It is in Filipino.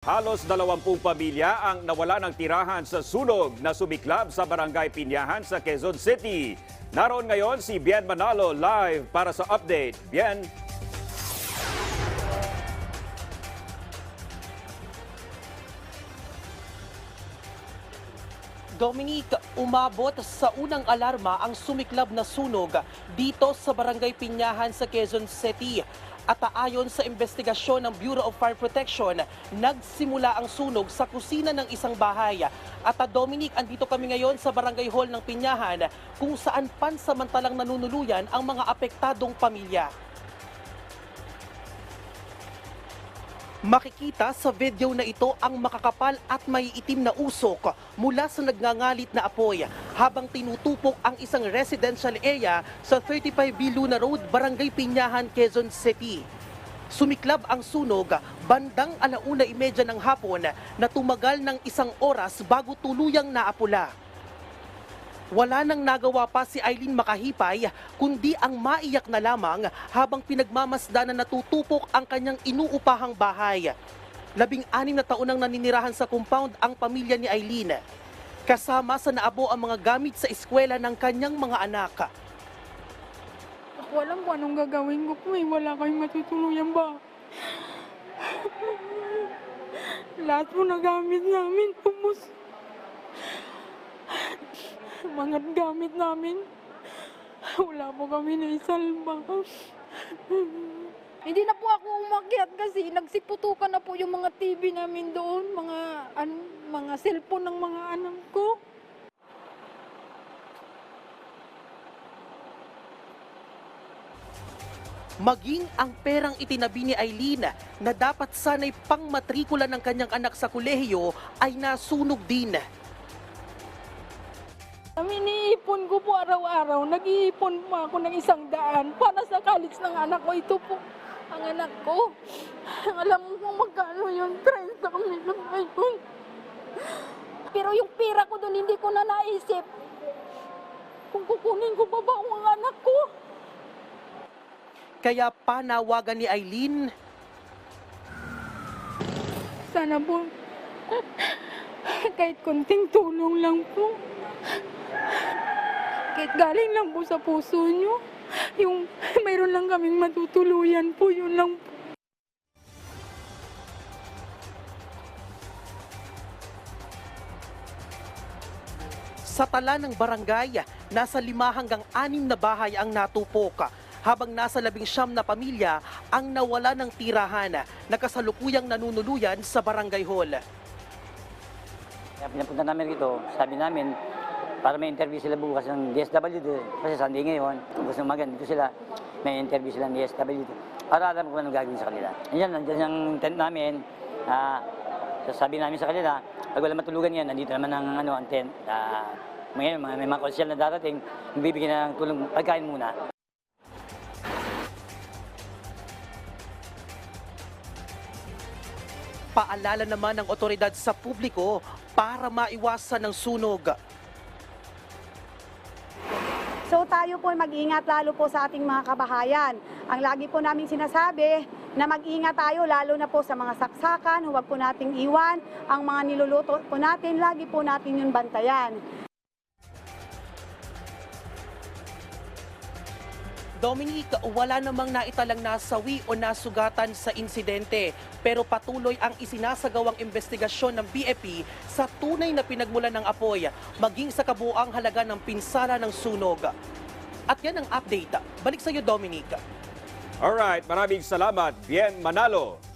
Halos 20 pamilya ang nawala ng tirahan sa sunog na sumiklab sa barangay Pinyahan sa Quezon City. Naroon ngayon si Bien Manalo live para sa update. Bien, Dominic, umabot sa unang alarma ang sumiklab na sunog dito sa Barangay Pinyahan sa Quezon City. At ayon sa investigasyon ng Bureau of Fire Protection, nagsimula ang sunog sa kusina ng isang bahay. At ah, Dominic, andito kami ngayon sa Barangay Hall ng Pinyahan kung saan pansamantalang nanunuluyan ang mga apektadong pamilya. Makikita sa video na ito ang makakapal at may itim na usok mula sa nagngangalit na apoy habang tinutupok ang isang residential area sa 35B Luna Road, Barangay Pinyahan, Quezon City. Sumiklab ang sunog bandang alauna imedya ng hapon na tumagal ng isang oras bago tuluyang naapula. Wala nang nagawa pa si Eileen Makahipay kundi ang maiyak na lamang habang pinagmamasda na natutupok ang kanyang inuupahang bahay. Labing anim na taon nang naninirahan sa compound ang pamilya ni Eileen. Kasama sa naabo ang mga gamit sa eskwela ng kanyang mga anak. Ako alam kung anong gagawin ko eh. Wala kayong matutuluyan ba? Lahat po na gamit namin, pumos. Mga gamit namin. Wala po kami na isalba. Hindi na po ako umakyat kasi nagsiputukan na po yung mga TV namin doon, mga ano, mga cellphone ng mga anak ko. Maging ang perang itinabi ni Eileen na dapat sana'y pangmatrikula ng kanyang anak sa kolehiyo ay nasunog din. Kami iniipon ko po araw-araw. Nag-iipon po ako ng isang daan para sa college ng anak ko. Ito po ang anak ko. Alam mo kung magkano yung 30 million ngayon. Pero yung pira ko doon, hindi ko na naisip. Kung kukunin ko pa ba ang anak ko? Kaya panawagan ni Eileen Sana po, kahit konting tulong lang po. Kahit galing lang po sa puso nyo. Yung mayroon lang kaming matutuluyan po, yun lang po. Sa tala ng barangay, nasa lima hanggang anim na bahay ang natupok. Habang nasa labing siyam na pamilya ang nawala ng tirahan na kasalukuyang nanunuluyan sa barangay hall. Kaya pinapunta namin rito, sabi namin, para may interview sila bukas ng DSWD, kasi Sunday ngayon, ng umaga, dito sila, may interview sila ng DSWD, para alam ko anong gagawin sa kanila. Ayan, nandiyan yung tent namin, ah, sabi namin sa kanila, pag wala matulugan yan, nandito naman ang, ano, ang tent. Ah, ngayon, mga- may mga konsyal na darating, bibigyan ng tulong pagkain muna. Paalala naman ng otoridad sa publiko para maiwasan ng sunog. So tayo po mag-ingat lalo po sa ating mga kabahayan. Ang lagi po namin sinasabi na mag-ingat tayo lalo na po sa mga saksakan, huwag po nating iwan. Ang mga niluluto po natin, lagi po natin yun bantayan. Dominic, wala namang naitalang nasawi o nasugatan sa insidente pero patuloy ang isinasagawang investigasyon ng BFP sa tunay na pinagmulan ng apoy maging sa kabuang halaga ng pinsala ng sunog. At yan ang update. Balik sa iyo, Dominic. alright, maraming salamat. Bien Manalo.